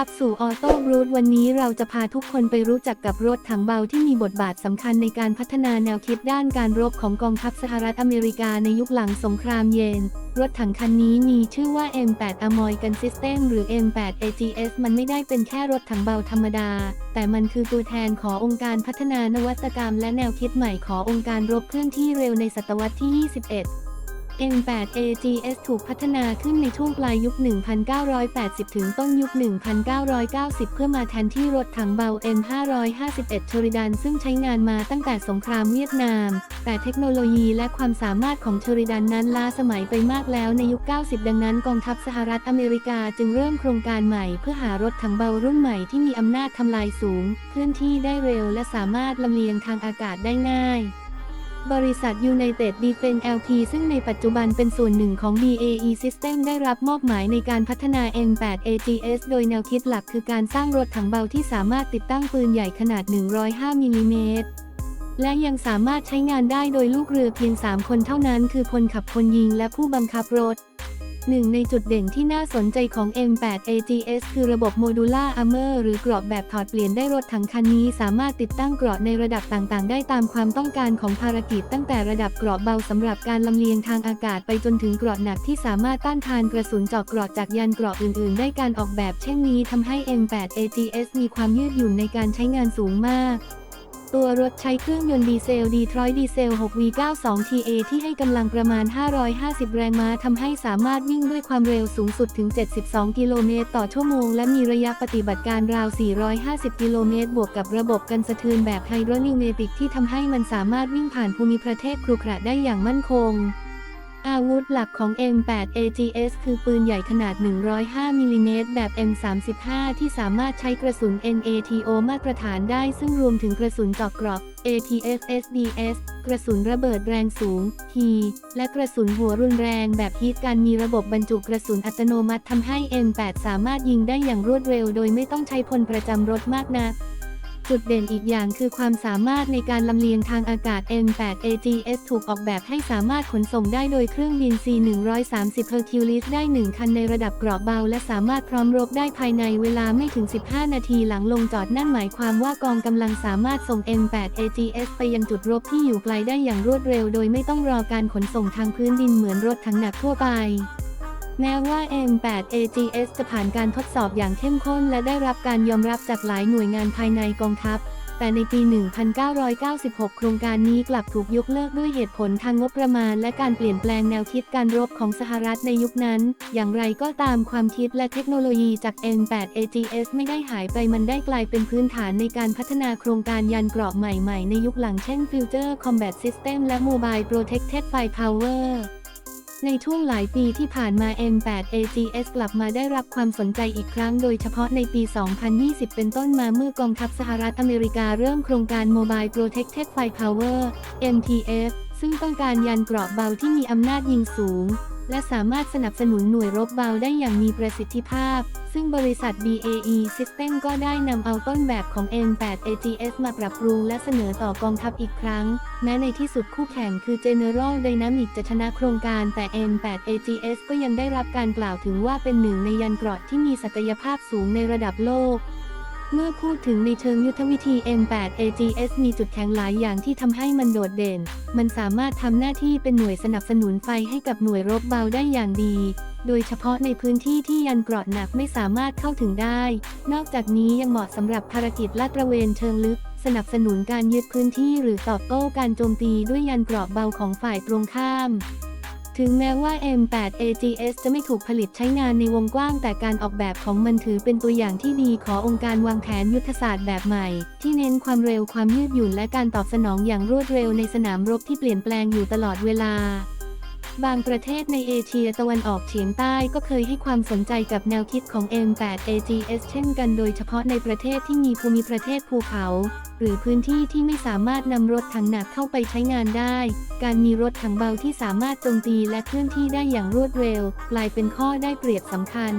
รับสู่ออโต้บรูทวันนี้เราจะพาทุกคนไปรู้จักกับรถถังเบาที่มีบทบาทสำคัญในการพัฒนาแนวคิดด้านการรบของกองทัพสหรัฐอเมริกาในยุคหลังสงครามเย็น รถถังคันนี้มีชื่อว่า M8 Amoy Gun System หรือ M8 AGS มันไม่ได้เป็นแค่รถถังเบาธรรมดา แต่มันคือตัวแทนขององค์การพัฒนานวัตกรรม และแนวคิดใหม่ขององค์การรบเคลื่อนที่เร็วในศตวรรษที่ 21 M8 AGS ถูกพัฒนาขึ้นในช่วงปลายยุค 1980 ถึงต้นยุค 1990 เพื่อมาแทนที่รถถังเบา M551 โชริดันซึ่งใช้งานมาตั้งแต่สงครามเวียดนาม แต่เทคโนโลยีและความสามารถของโชริดันนั้นล้าสมัยไปมากแล้วในยุค 90 ดังนั้นกองทัพสหรัฐอเมริกาจึงเริ่มโครงการใหม่เพื่อหารถถังเบารุ่นใหม่ที่มีอำนาจทำลายสูง เคลื่อนที่ได้เร็วและสามารถลำเลียงทางอากาศได้ง่าย บริษัท United Defense LP ซึ่งในปัจจุบันเป็นส่วนหนึ่งของ BAE System ได้รับมอบหมายในการพัฒนา M8 AGS โดยแนวคิดหลักคือการสร้างรถถังเบาที่สามารถติดตั้งปืนใหญ่ขนาด 105มิลลิเมตรและยังสามารถใช้งานได้โดยลูกเรือเพียง 3 คนเท่านั้น คือคนขับคนยิงและผู้บังคับรถ หนึ่งในจุดเด่นที่น่าสนใจของ M8 AGS คือระบบ Modular Armor หรือเกราะแบบถอดเปลี่ยนได้รถถังคันนี้สามารถติดตั้งเกราะในระดับต่างๆ ได้ตามความต้องการของภารกิจตั้งแต่ระดับเกราะเบาสำหรับการลำเลียงทางอากาศไปจนถึงเกราะหนักที่สามารถต้านทานกระสุนเจาะเกราะจากยานเกราะอื่น ๆ ได้การออกแบบเช่นนี้ทำให้ M8 AGS มีความยืดหยุ่นในการใช้งานสูงมาก ตัวรถใช้เครื่องยนต์ดีเซลดีทรอยดีเซล 6V92 TA ที่ให้กำลังประมาณ 550 แรงม้าทำให้สามารถวิ่งด้วยความเร็วสูงสุดถึง 72 กิโลเมตรต่อชั่วโมง และมีระยะปฏิบัติการราว 450 กิโลเมตร บวกกับระบบกันสะเทือนแบบไฮดรนิวเมติกที่ทำให้มันสามารถวิ่งผ่านภูมิประเทศครุขระได้อย่างมั่นคง อาวุธหลักของ M8 AGS คือปืนใหญ่ขนาด 105 มิลลิเมตรแบบ M35 ที่สามารถใช้กระสุน NATO มาตรฐานได้ซึ่งรวมถึงกระสุนจาะเกราะ ATF SDS กระสุนระเบิดแรงสูง H และกระสุนหัวรุนแรงแบบฮีทการมีระบบบรรจุกระสุนอัตโนมัติทำให้ M8 สามารถยิงได้อย่างรวดเร็ว โดยไม่ต้องใช้พลประจำรถมากนัก จุดเด่นอีกอย่างคือความสามารถในการลำเลียงทางอากาศ M8 AGS ถูกออกแบบให้สามารถขนส่งได้โดยเครื่องบิน C130 Hercules ได้ 1 คันในระดับเกราะเบา และสามารถพร้อมรบได้ภายในเวลาไม่ถึง 15 นาทีหลังลงจอดนั่นหมายความว่ากองกำลังสามารถส่ง M8 AGS ไปยังจุดรบที่อยู่ไกลได้อย่างรวดเร็ว โดยไม่ต้องรอการขนส่งทางพื้นดินเหมือนรถถังหนักทั่วไป แม้ว่า M8 AGS จะผ่านการทดสอบอย่างเข้มข้น และได้รับการยอมรับจากหลายหน่วยงานภายในกองทัพ แต่ในปี 1996 โครงการนี้กลับถูกยกเลิกด้วยเหตุผลทางงบประมาณ และการเปลี่ยนแปลงแนวคิดการรบของสหรัฐในยุคนั้น อย่างไรก็ตามความคิดและเทคโนโลยีจาก M8 AGS ไม่ได้หายไปมันได้กลายเป็นพื้นฐานในการพัฒนาโครงการยานเกราะใหม่ๆ ในยุคหลังเช่น Future Combat System และ Mobile Protected Firepower ในช่วงหลายปีที่ผ่านมา M8 AGS กลับมาได้รับความสนใจอีกครั้งโดยเฉพาะในปี 2020 เป็นต้นมาเมื่อกองทัพสหรัฐอเมริกาเริ่มโครงการ Mobile Protected Firepower MTF ซึ่งต้องการยานเกราะเบาที่มีอำนาจยิงสูง และสามารถสนับสนุนหน่วยรบเบาได้อย่างมีประสิทธิภาพ ซึ่งบริษัท BAE System ก็ได้นำเอาต้นแบบของ M8 AGS มาปรับปรุงและเสนอต่อกองทัพอีกครั้ง แม้ในที่สุดคู่แข่งคือ General Dynamics จะชนะโครงการแต่ M8 AGS ก็ยังได้รับการกล่าวถึงว่าเป็นหนึ่งในยันเกราะที่มีศักยภาพสูงในระดับโลก เมื่อพูดถึงในเชิงยุทธวิธี M8 AGS มีจุดแข็งหลายอย่างที่ทำให้มันโดดเด่น มันสามารถทำหน้าที่เป็นหน่วยสนับสนุนไฟให้กับหน่วยรบเบาได้อย่างดี โดยเฉพาะในพื้นที่ที่ยันเกราะหนักไม่สามารถเข้าถึงได้ นอกจากนี้ยังเหมาะสำหรับภารกิจลาดตระเวนเชิงลึก สนับสนุนการยึดพื้นที่หรือตอบโต้การโจมตีด้วยยันเกราะเบาของฝ่ายตรงข้าม ถึงแม้ว่า M8 AGS จะไม่ถูกผลิตใช้งานในวงกว้าง แต่การออกแบบของมันถือเป็นตัวอย่างที่ดีขององค์การวางแผนยุทธศาสตร์แบบใหม่ ที่เน้นความเร็วความยืดหยุ่นและการตอบสนองอย่างรวดเร็วในสนามรบที่เปลี่ยนแปลงอยู่ตลอดเวลา บางประเทศในเอเชียตะวันออกเฉียงใต้ก็เคยให้ความสนใจกับแนวคิดของ M8 AGS เช่นกันโดยเฉพาะในประเทศที่มีภูมิประเทศภูเขา หรือพื้นที่ที่ไม่สามารถนำรถถังหนักเข้าไปใช้งานได้ การมีรถถังเบาที่สามารถโจมตีและเคลื่อนที่ได้อย่างรวดเร็ว กลายเป็นข้อได้เปรียบสำคัญ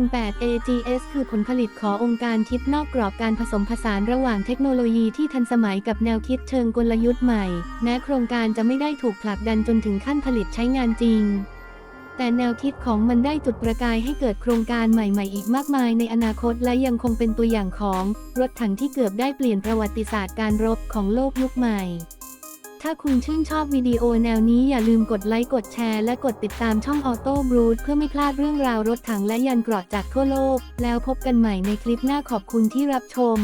M8 AGS คือผลผลิตขององค์การคิดนอกกรอบการผสมผสานระหว่างเทคโนโลยีที่ทันสมัยกับแนวคิดเชิงกลยุทธ์ใหม่ แม้โครงการจะไม่ได้ถูกผลักดันจนถึงขั้นผลิตใช้งานจริง แต่แนวคิดของมันได้จุดประกายให้เกิดโครงการใหม่ๆ อีกมากมายในอนาคตและยังคงเป็นตัวอย่างของ รถถังที่เกือบได้เปลี่ยนประวัติศาสตร์การรบของโลกยุคใหม่ ถ้าคุณชื่นชอบวิดีโอแนวนี้อย่าลืมกดไลค์กดแชร์และกดติดตามช่องออโต้บรูดเพื่อไม่พลาดเรื่องราวรถถังและยันเกราะจากทั่วโลก แล้วพบกันใหม่ในคลิปหน้าขอบคุณที่รับชม